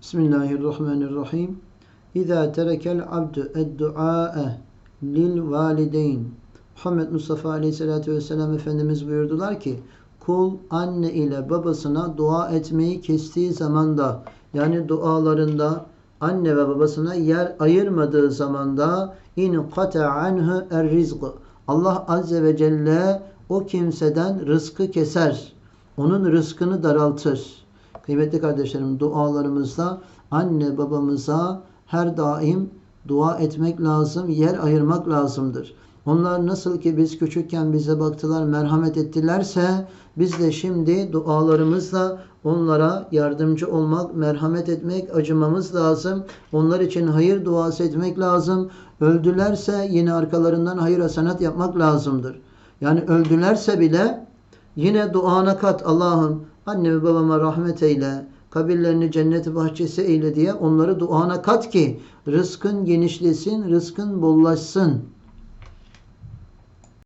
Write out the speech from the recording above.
Bismillahirrahmanirrahim. İza terekel abdu ed-dua'e lil valideyn. Muhammed Mustafa Aleyhisselatü Vesselam Efendimiz buyurdular ki kul anne ile babasına dua etmeyi kestiği zamanda yani dualarında anne ve babasına yer ayırmadığı zamanda in kata anhu er rizq. Allah azze ve celle o kimseden rızkı keser. Onun rızkını daraltır. Kıymetli kardeşlerim dualarımızda anne babamıza her daim dua etmek lazım, yer ayırmak lazımdır. Onlar nasıl ki biz küçükken bize baktılar, merhamet ettilerse biz de şimdi dualarımızla onlara yardımcı olmak, merhamet etmek, acımamız lazım. Onlar için hayır duası etmek lazım. Öldülerse yine arkalarından hayır hasenat yapmak lazımdır. Yani öldülerse bile yine duana kat Allah'ım anne ve babama rahmet eyle, kabirlerini cennet bahçesi eyle diye onları duana kat ki rızkın genişlesin, rızkın bollaşsın.